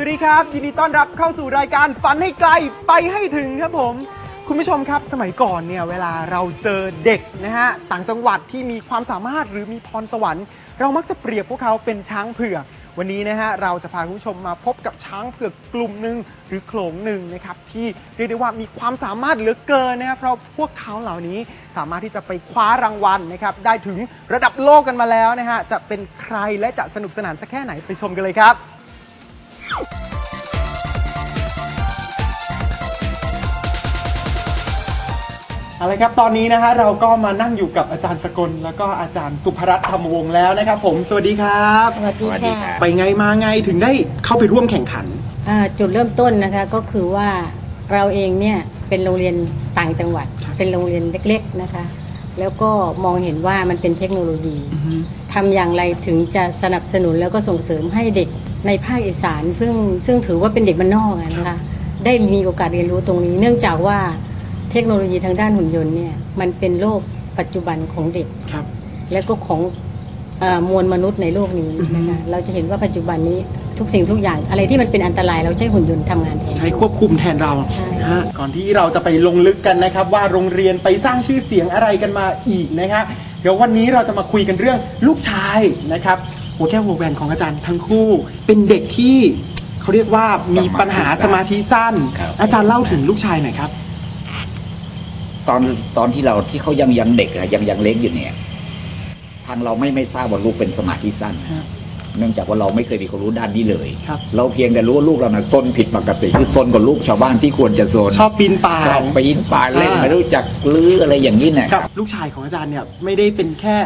สวัสดีครับยินดีต้อนรับเข้าสู่รายการฝันให้ไกลไปให้ถึงครับผม คุณผู้ชมครับสมัยก่อนเนี่ยเวลาเราเจอเด็กนะฮะต่างจังหวัดที่มีความสามารถหรือมีพรสวรรค์ เรามักจะเปรียบพวกเขาเป็นช้างเผือก วันนี้นะฮะเราจะพาคุณผู้ชมมาพบกับช้างเผือกกลุ่มหนึ่งหรือโขลงหนึ่งนะครับที่เรียกได้ว่ามีความสามารถเหลือเกินนะครับเพราะพวกเขาเหล่านี้สามารถที่จะไปคว้ารางวัลนะครับได้ถึงระดับโลกกันมาแล้วนะฮะจะเป็นใครและจะสนุกสนานสักแค่ไหนไปชมกันเลยครับ เอาละครับ ตอนนี้นะฮะเราก็มานั่งอยู่กับอาจารย์สกล แล้วก็อาจารย์สุภรัตน์ธรรมวงศ์แล้วนะครับผม สวัสดีครับ สวัสดีสวัสดีค่ะครับไปไงมาไงถึงได้เข้าไปร่วมแข่งขัน อ่าจุดเริ่มต้นนะคะก็คือว่าเราเองเนี่ยเป็นโรงเรียนต่างจังหวัด ครับ เป็นโรงเรียนเล็กๆนะคะ แล้วก็มองเห็นว่ามันเป็นเทคโนโลยีทำอย่างไรถึงจะสนับสนุนแล้วก็ส่งเสริมให้เด็ก ในภาคอีสานซึ่งซึ่งถือว่าเป็นเด็กบ้านนอกอะนะคะได้มีโอกาสเรียนรู้ตรงนี้ เนื่องจากว่าเทคโนโลยีทางด้านหุ่นยนต์เนี่ยมันเป็นโลกปัจจุบันของเด็ก ครับ และก็ของเออมวลมนุษย์ในโลกนี้นะคะเราจะเห็นว่าปัจจุบันนี้ทุกสิ่งทุกอย่าง อะไรที่มันเป็นอันตรายเราใช้หุ่นยนต์ทำงานแทน ใช้ควบคุมแทนเราใช่ฮะก่อนที่เราจะไปลงลึกกันนะครับ ว่าโรงเรียนไปสร้างชื่อเสียงอะไรกันมาอีกนะครับเดี๋ยววันนี้เราจะมาคุยกันเรื่องลูกชายนะครับ หัวแก้วหัวแหวนของอาจารย์ทั้งคู่ เป็นเด็กที่เขาเรียกว่ามีปัญหาสมาธิสั้น ครับ อาจารย์เล่าถึงลูกชายหน่อยครับ ตอนตอนที่เราที่เขายังยังเด็กอะยังยังเล็กอยู่เนี่ย ทางเราไม่ไม่ทราบว่าลูกเป็นสมาธิสั้น ครับเนื่องจากว่าเราไม่เคยมีความรู้ด้านนี้เลย ครับ เราเพียงแต่รู้ว่าลูกเราน่ะซนผิดปกติคือซนกว่าลูกชาวบ้านที่ควรจะซนชอบปีนป่ายชอบปีนป่ายเล่นอ่า ไม่รู้จักลื้ออะไรอย่างนี้เนี่ย ครับลูกชายของอาจารย์เนี่ยไม่ได้เป็นแค่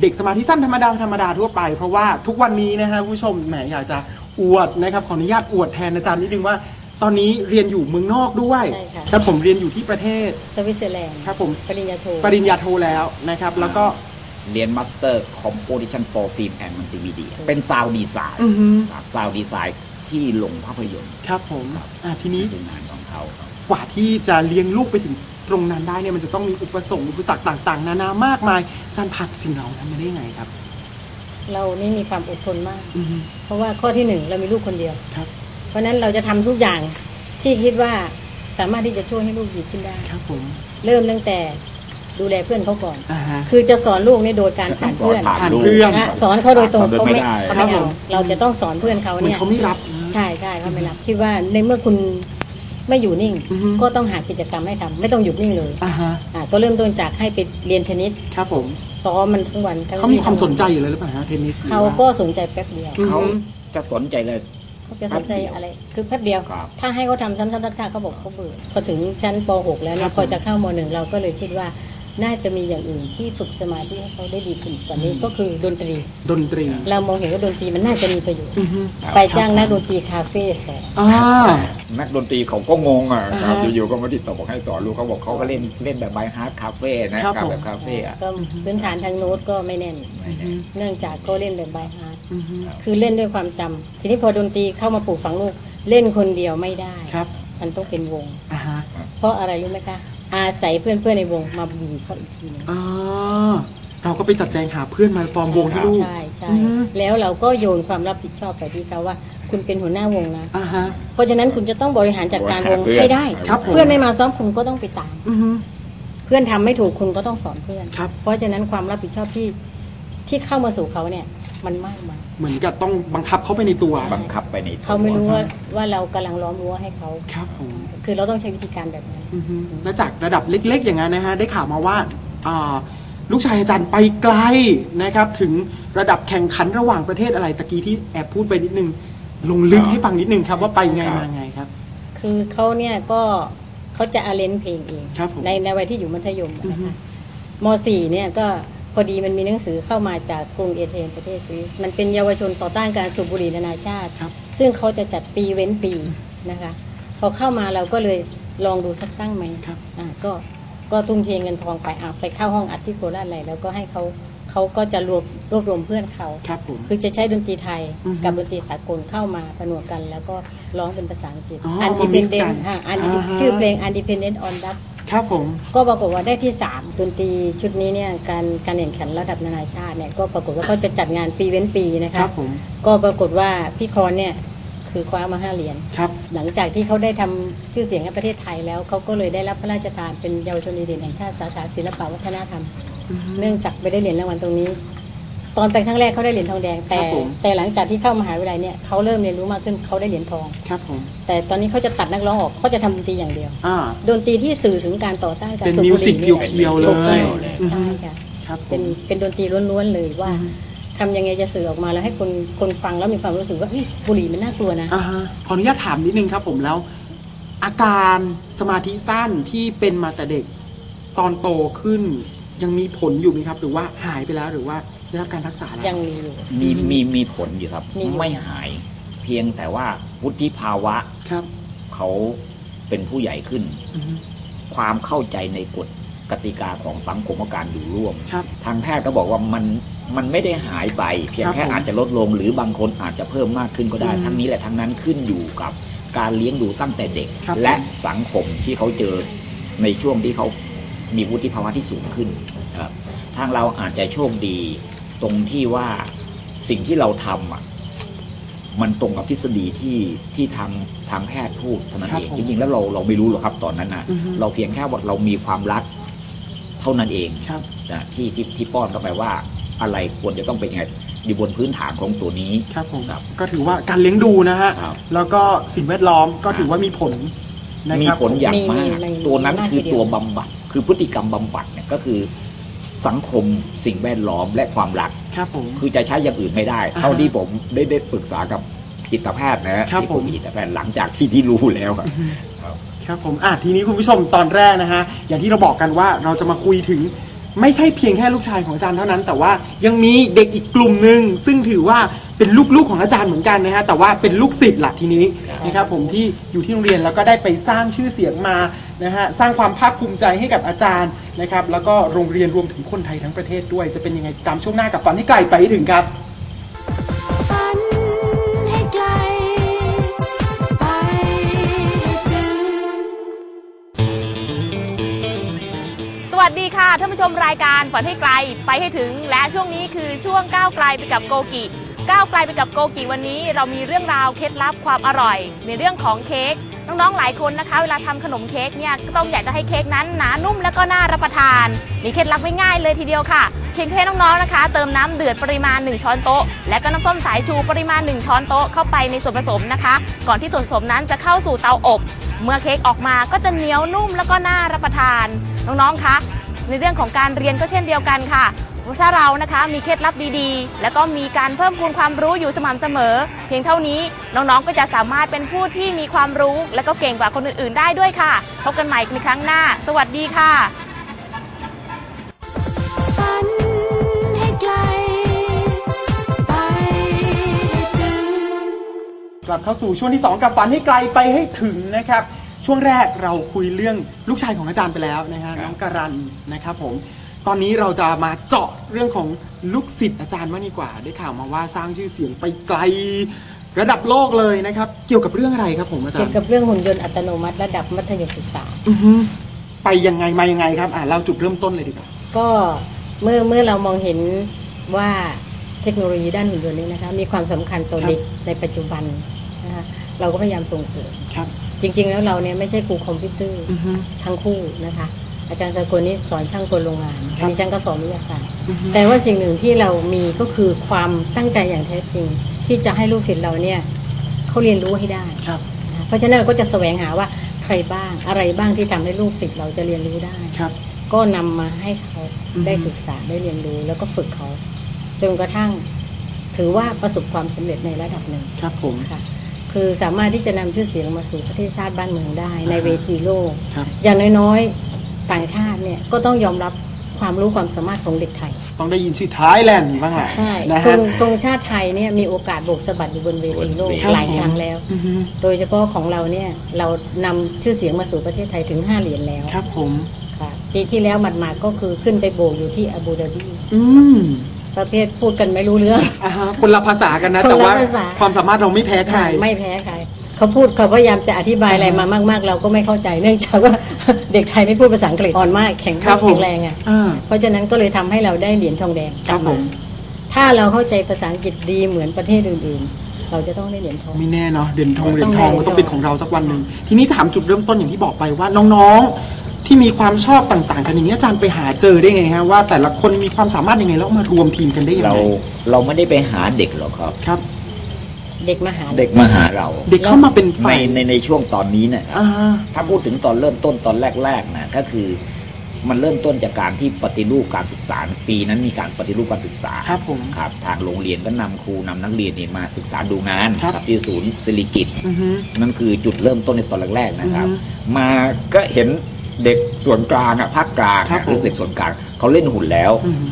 เด็กสมาธิสั้นธรรมดาธรรมดาทั่วไป เพราะว่าทุกวันนี้นะฮะผู้ชมแหมอยากจะอวดนะครับขออนุญาตอวดแทนอาจารย์นิดนึงว่า ตอนนี้เรียนอยู่เมืองนอกด้วยใช่ค่ะ ครับผมเรียนอยู่ที่ประเทศสวิตเซอร์แลนด์ครับผมปริญญาโท ปริญญาโทแล้วนะครับ แล้วก็เรียน Master Composition for Film and Multimedia เป็นซาวดีไซน์อือฮึซาวดีไซน์ที่ลงภาพยนตร์ครับผมอะทีนี้คืองานของเขาครับกว่าที่จะเลี้ยงลูกไปถึง ตรงนั้นได้เนี่ยมันจะต้องมีอุปสงค์อุปสรรคต่างๆ นานามากมายอาจารย์ผ่านสิ่งเหล่านั้นมาได้ไงครับ เรานี่มีความอดทนมาก อือฮึเพราะว่าข้อที่หนึ่งเรามีลูกคนเดียว ครับ เพราะฉะนั้นเราจะทำทุกอย่างที่คิดว่าสามารถที่จะช่วยให้ลูกดีขึ้นได้ ครับผมเริ่มตั้งแต่ดูแลเพื่อนเขาก่อน อ่าฮะ คือจะสอนลูกนี่โดยการผ่านเพื่อนผ่านผ่านลูก เพื่อน นะสอนเขาโดยตรงเขาเขาไม่ไม่ได้เขาครัไม่บผเอาม เราจะต้องสอนเพื่อนเขาเหมือนเนี่ย เขาไม่รับ ใช่ใช่เขาไม่รับคิดว่าในเมื่อคุณ ไม่อยู่นิ่ง อือฮึ ก็ต้องหากิจกรรมให้ทำไม่ต้องหยุดนิ่งเลยอ่าฮะอ่าก็เริ่มต้นจากให้ไปเรียนเทนนิสครับผมซ้อมมันทั้งวันทั้งเขามีวี่ความสนใจทั้งอยู่เลยหรือเปล่าฮะเทนนิสหรือเขาว่าก็สนใจแป๊บเดียวอืม เขาจะสนใจเลย เขาจะสนใจอะไรคือแป๊บเดียว ครับ ถ้าให้เขาทำซ้ำๆซักๆเขาบอกเขาเบื่อพอถึงชั้นป .6 แล้วครัเนี่ยบพอจะเข้าม .1 เราก็เลยคิดว่า น่าจะมีอย่างอื่นที่ฝึกสมาธิให้เขาได้ดีขึ้นกว่านี้ก็คือดนตรี ดนตรี เรามองเห็นว่าดนตรีมันน่าจะมีประโยชน์อือฮึไปจ้างนักดนตรีคาเฟ่สอนอ่านักดนตรีเขาก็งงอะครับอ่าฮะอยู่ๆก็มาติดต่อบอกให้สอนลูกเขาบอกเขาก็เล่นเล่นแบบไบฮาร์ดคาเฟ่นะครับผมแบบคาเฟ่อะก็พื้นฐานทางโน้ตก็ไม่แน่นไม่แน่เนื่องจากเขาเล่นแบบบายฮาร์ดอือฮึคือเล่นด้วยความจำทีนี้พอดนตรีเข้ามาปลูกฝังลูกเล่นคนเดียวไม่ได้ครับมันต้องเป็นวงอ่าฮะเพราะอะไรรู้ไหมคะ อาศัยเพื่อนๆในวงมาบีบเขาอีกทีหนึงอ่าเราก็ไปจัดแจงหาเพื่อนมาฟอร์มวงให้ลูก ใช่ใช่อืม แล้วเราก็โยนความรับผิดชอบไปที่เขาว่า คุณเป็นหัวหน้าวงนะ อ่าฮะ เพราะฉะนั้นคุณจะต้องบริหารจัดการวงให้ได้ ครับผม เพื่อนไม่มาซ้อมคุณก็ต้องไปตาม อือฮึ เพื่อนทำไม่ถูกคุณก็ต้องสอนเพื่อน ครับ เพราะฉะนั้นความรับผิดชอบที่ที่เข้ามาสู่เขาเนี่ย มันมากมายเหมือนกับต้องบังคับเขาไปในตัวบังคับไปในตัวเขาไม่รู้ว่าว่าเรากำลังล้อมรั้วให้เขาครับผมคือเราต้องใช้วิธีการแบบนั้นอือฮึและจากระดับเล็ก ๆ อย่างนั้นนะฮะได้ข่าวมาว่าอ่าลูกชายอาจารย์ไปไกลนะครับ ถึงระดับแข่งขันระหว่างประเทศอะไรตะกี้ที่แอบพูดไปนิดนึงลงลึกครับให้ฟังนิดนึงครับว่าไปไงครับมาไงครับ คือเขาเนี่ยก็เขาจะอาเลนเพลงเองครับผมในในวัยที่อยู่มัธยมอือนะฮึคะม .4 เนี่ยก็ พอดีมันมีหนังสือเข้ามาจากกรุงเอเธนส์ประเทศกรีซมันเป็นเยาวชนต่อต้านการสูบบุหรี่นานาชาติครับซึ่งเขาจะจัดปีเว้นปีนะคะ พอเข้ามาเราก็เลยลองดูสักตั้งไหมครับอ่าก็ก็ทุ่มเทเงินทองไปอะไปเข้าห้องอัดที่โคราชอะไรแล้วก็ให้เขา เขาก็จะรวบรวบรวมเพื่อนเขา ครับผม คือจะใช้ดนตรีไทยอือฮึกับดนตรีสากลเข้ามาผนวกกัน แล้วก็ร้องเป็นภาษาอังกฤษอ๋อมา mix กัน Undependent ฮะอ่าฮะ Undependent ชื่อเพลง Undependent on Dust ครับผม ก็ปรากฏว่าได้ที่ 3 ดนตรีชุดนี้เนี่ยการการแข่งขันระดับนานาชาติเนี่ยก็ปรากฏว่าเขาจะจัดงานปีเว้นปีนะคคะรับผม ก็ปรากฏว่าพี่คอนเนี่ยคือคว้ามาห้าเหรียญ ครับ หลังจากที่เขาได้ทำชื่อเสียงให้ประเทศไทยแล้วเขาก็เลยได้รับพระราชทานเป็นเยาวชนดีเด่นแห่งชาติสาขาศิลปวัฒนธรรม เนื่องจากไปได้เหรียญรางวัลตรงนี้ ตอนไปครั้งแรกเขาได้เหรียญทองแดง แต่ ครับผม แต่หลังจากที่เข้ามหาวิทยาลัยเนี่ยเขาเริ่มเรียนรู้มากขึ้นเขาได้เหรียญทอง ครับผมแต่ตอนนี้เขาจะตัดนักร้องออกเขาจะทำดนตรีอย่างเดียวอ่า ดนตรีที่สื่อถึงการต่อต้านการเป็นสูบมิบุวหสิกรี่เพียวๆเลถูกต้องยใช่ค่ะ ครับผเป็นม เป็นดนตรีล้วนๆเลยว่าอือฮึทำยังไงจะสื่อออกมาแล้วให้คนคนฟังแล้วมีความรู้สึกว่าเฮ้ยบุหรี่มันน่ากลัวนะ อ่าฮะขออนุญาตถามนิดนึงครับผมแล้ว อาการสมาธิสั้นที่เป็นมาแต่เด็กตอนโตขึ้น ยังมีผลอยู่ไหมครับ หรือว่าหายไปแล้วหรือว่าได้รับการรักษาแล้วยังมีอยู่ มีมีมีผลอยู่ครับ มีอยู่ ไม่หายเพียงแต่ว่าวุฒิภาวะครับเขาเป็นผู้ใหญ่ขึ้น อือฮึความเข้าใจในกฎกติกาของสังคมและการอยู่ร่วม ครับ ทางแพทย์ก็บอกว่ามันมันไม่ได้หายไป เพียงครับแค่ผมอาจจะลดลง หรือบางคนอาจจะเพิ่มมากขึ้นก็ได้ อืมทั้งนี้แหละทั้งนั้นขึ้นอยู่กับการเลี้ยงดูตั้งแต่เด็ก ครับและสังคมที่เขาเจอในช่วงที่เขา มีวุฒิภาวะที่สูงขึ้นครับทางเราอาจจะโชคดีตรงที่ว่าสิ่งที่เราทำอะมันตรงกับทฤษฎีที่ที่ทางทางแพทย์พูดเท่านั้นครับเองผมจริงๆแล้วเราเราไม่รู้หรอกครับตอนนั้นนะอือฮึเราเพียงแค่ว่าเรามีความรักเท่านั้นเองครับนะที่ที่ที่ป้อนเข้าไปว่าอะไรควรจะต้องเป็นยังไงอยู่บนพื้นฐานของตัวนี้ครับผมครับก็ถือว่าการเลี้ยงดูนะฮะครับแล้วก็สิ่งแวดล้อมก็ถือว่ามีผลนะมีครับผลอย่างมีมากมีมีตัวนั้นมากคือทีเดียวตัวบำบัด คือพฤติกรรมบำบัดเนี่ยก็คือสังคมสิ่งแวดล้อมและความรักครับผมคือจะใช้อย่างอื่นไม่ได้อ่าฮะเท่าที่ผมได้ได้ปรึกษากับจิตแพทย์นะฮะครับที่ผมมีจิตแพทย์หลังจากที่ที่รู้แล้วอะครับผมอะทีนี้คุณผู้ชมตอนแรกนะฮะอย่างที่เราบอกกันว่าเราจะมาคุยถึงไม่ใช่เพียงแค่ลูกชายของอาจารย์เท่านั้น แต่ว่ายังมีเด็กอีกกลุ่มหนึ่งซึ่งถือว่าเป็นลูกๆของอาจารย์เหมือนกันนะฮะแต่ว่าเป็นลูกศิษย์ละทีนี้นะครับผมที่อยู่ที่โรงเรียนแล้วก็ได้ไปสร้างชื่อเสียงมา นะฮะสร้างความภาคภูมิใจให้กับอาจารย์นะครับแล้วก็โรงเรียนรวมถึงคนไทยทั้งประเทศด้วย จะเป็นยังไงตามช่วงหน้ากับฝันที่ไกลไปให้ถึงครันสวัสดีค่ะท่านผู้ชมรายการฝันให้ไกลไปให้ถึง และช่วงนี้คือช่วงก้าวไกลไปกับโกกิก้าวไกลไปกับโกกิวันนี้ เรามีเรื่องราวเคล็ดลับความอร่อย ในเรื่องของเค้ก น้องๆหลายคนนะคะ เวลาทำขนมเค้กเนี่ยก็ต้องอยากจะให้เค้กนั้นหนานุ่มแล้วก็น่ารับประทาน มีเคล็ดลับง่ายๆเลยทีเดียวค่ะเพียงแค่น้องๆนะคะ เติมน้ำเดือดปริมาณ 1 ช้อนโต๊ะ และก็น้ำส้มสายชูปริมาณ 1 ช้อนโต๊ะเข้าไปในส่วนผสมนะคะ ก่อนที่ส่วนผสมนั้นจะเข้าสู่เตาอบ เมื่อเค้กออกมาก็จะเหนียวนุ่มแล้วก็น่ารับประทาน น้องๆคะในเรื่องของการเรียนก็เช่นเดียวกันค่ะ ถ้าเรานะคะมีเคล็ดลับดีๆ แล้วก็มีการเพิ่มพูนความรู้อยู่สม่ำเสมอ เพียงเท่านี้น้องๆก็จะสามารถเป็นผู้ที่มีความรู้ และก็เก่งกว่าคนอื่นๆ ได้ด้วยค่ะพบกันใหม่ในครั้งหน้า สวัสดีค่ะฝันให้ไกลไปถึงกลับเข้าสู่ช่วงที่ 2 กับฝันให้ไกลไปให้ถึงนะครับ ช่วงแรกเราคุยเรื่องลูกชายของอาจารย์ไปแล้วนะฮะครับน้องการันนะครับผม ตอนนี้เราจะมาเจาะเรื่องของลูกศิษย์อาจารย์มากดีกว่า ได้ข่าวมาว่าสร้างชื่อเสียงไปไกล ระดับโลกเลยนะครับ เกี่ยวกับเรื่องอะไรครับผมอาจารเกี่ยวย์กับเรื่องหุ่นยนต์อัตโนมัติระดับมัธยมศึกษา อือฮึไปยังไงมายังไงครับอ่าเราจุดเริ่มต้นเลยดีกว่า ก็เมื่อเมื่อเรามองเห็นว่าเทคโนโลยีด้านหุ่นยนต์นี้นะคะมีความสำคัญต่อครับเด็กในปัจจุบันนะคะเราก็พยายามส่งเสริม ครับ จริงๆแล้วเราเนี่ยไม่ใช่ครูคอมพิวเตอร์อือฮึทั้งคู่นะคะ อาจารย์สากลนี่สอนช่างกลโรงงานครับอันนี้ช่างก็สอนวิทยาศาสตร์อือฮึแต่ว่าสิ่งหนึ่งที่เรามีก็คือความตั้งใจอย่างแท้จริง ที่จะให้ลูกศิษย์เราเนี่ยเขาเรียนรู้ให้ได้ครับนะเพราะฉะนั้นเราก็จะแสวงหาว่าใครบ้างอะไรบ้างที่ทำให้ลูกศิษย์เราจะเรียนรู้ได้ครับ ก็นำมาให้เขาอือฮึได้ศึกษาได้เรียนรู้แล้วก็ฝึกเขาจนกระทั่งถือว่าประสบความสำเร็จในระดับหนึ่งครับผมค่ะคือสามารถที่จะนำชื่อเสียงมาสู่ประเทศชาติบ้านเมืองได้ในเวทีโลกครับอย่างน้อยๆ ต่างชาติเนี่ยก็ต้องยอมรับความรู้ความสามารถของเด็กไทย ต้องได้ยินชื่อท้ายแลนด์บ้างแหละใช่นะธฮะงธงชาติไทยเนี่ยมีโอกาสโบกสะบัดอยู่บนเวทีโลกครับหลายครั้งแล้วอือฮึโดยเฉพาะของเราเนี่ยเรานำชื่อเสียงมาสู่ประเทศไทยถึง 5 เหรียญแล้ว ครับผมค่ะปีที่แล้วหมาดๆก็คือขึ้นไปโบกอยู่ที่อาบูดาบีอืมประเภทพูดกันไม่รู้เรื่องอ่าฮะคนละภาษากันนะคนละแต่ว่าภาษาความสามารถเราไม่แพ้ใคร ไม่แพ้ใคร เขาพูดเขาพยายามจะอธิบายอะไรมามาก ๆ เราก็ไม่เข้าใจเนื่องจากว่าเด็กไทยไม่พูดภาษาอังกฤษอ่อนมากแข็งครับผมแข็งแรงอะอ่าเพราะฉะนั้นก็เลยทำให้เราได้เหรียญทองแดงกครัลับบผมามถ้าเราเข้าใจภาษาอังกฤษดีเหมือนประเทศอื่นๆ เราจะต้องได้เหรียญทอง ไม่แน่เนาะเด่นทองต้เด่องนทองได้ก็ต้องเป็นของเราสักวันหนึ่งทีนี้ถามจุดเริ่มต้นอย่างที่บอกไปว่าน้องๆ ที่มีความชอบต่างๆ กันอย่างนี้อาจารย์ไปหาเจอได้ไงฮะว่าแต่ละคนมีความสามารถยังไงแล้วมารวมทีมกันได้ยังเราไงเราไม่ได้ไปหาเด็กหรอกครับ ครับ เด็กมหาเด็กมาหาเราเด็กเข้ามาเป็นในฝ่ายในในช่วงตอนนี้นะครับอ่าถ้าพูดถึงตอนเริ่มต้นตอนแรกๆนะก็คือ มันเริ่มต้นจากการที่ปฏิรูปการศึกษาปีนั้นมีการปฏิรูปการศึกษาครับผม ครับทางโรงเรียนก็นำครูนำนักเรียนเนี่ยมาศึกษาดูงานครับ ที่ศูนย์ศิริกิต อือฮึ นั่นคือจุดเริ่มต้นในตอนแรกๆนะครับ อือฮึมาก็เห็นเด็กส่วนกลางอะภาคกลางครับอะหรือเด็กส่วนกลางเขาเล่นหุ่นแล้ว อือฮึ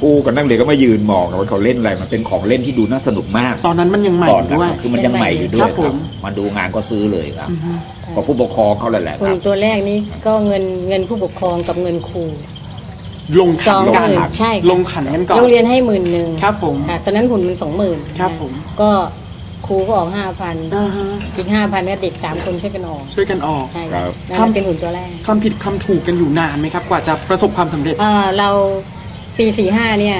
ครูกับนักเรียนก็มายืนมองกันว่าเขาเล่นอะไรมันเป็นของเล่นที่ดูน่าสนุกมากตอนนั้นมันยังใหม่ก่อนด้วยนะครับคือมันยังใหม่อยู่ด้วครัยบคผรับม มาดูงานก็ซื้อเลยครับอือฮึเพราะผู้ปกครองเขาเลยแหละคคุรัณบ ตัวแรกนี้ก็เงินเงินผู้ปกครองกับเงินครู ลงสขัอนงกันหมื่นใช่ลงขันกันก่อน โรงเรียนให้หมื่นหนึ่งครับผมค่ะตอนนั้นหุ่นมันสองหมื่นครับผม ก็ครูก็ออกห้าพันอ่าฮะอีกห้าพันก็เด็กสามคนช่วยกันออกช่วยกันออก ใช่ครับ นั่นเป็นหุ่นตัวแรกคำผิดคำถูกกันอยู่นานไหมครับ กว่าจะประสบความสำเร็จ เอ่อเรา ปีสี่ห้าเนี่ย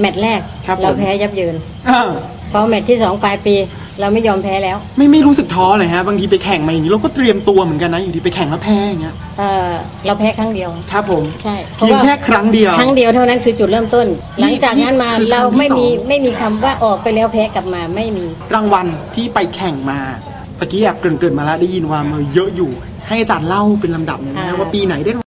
แมตช์แรกครับเราผมแพ้ยับเยินอ่าเพราะแมตช์ที่สองปลายปี เราไม่ยอมแพ้แล้วไม่ไม่รู้สึกท้อเลยฮะ บางทีไปแข่งมาอย่างนี้เราก็เตรียมตัวเหมือนกันนะ อยู่ดีไปแข่งแล้วแพ้อย่างเงี้ย เอ่อเราแพ้ครั้งเดียว ครับผม ใช่เพียงแค่ครั้งเดียว ครั้งเดียวเท่านั้นคือจุดเริ่มต้น หลังจากนั้นมานี่คือเราไม่มีครั้งที่สอง ไม่มีคำว่าออกไปแล้วแพ้กลับมาไม่มี รางวัลที่ไปแข่งมาตะกี้แอบเกริ่นๆมาแล้วได้ยินว่ามาเยอะอยู่ ให้อาจารย์เล่าเป็นลำดับหน่อยนะอ่า ว่าปีไหนได้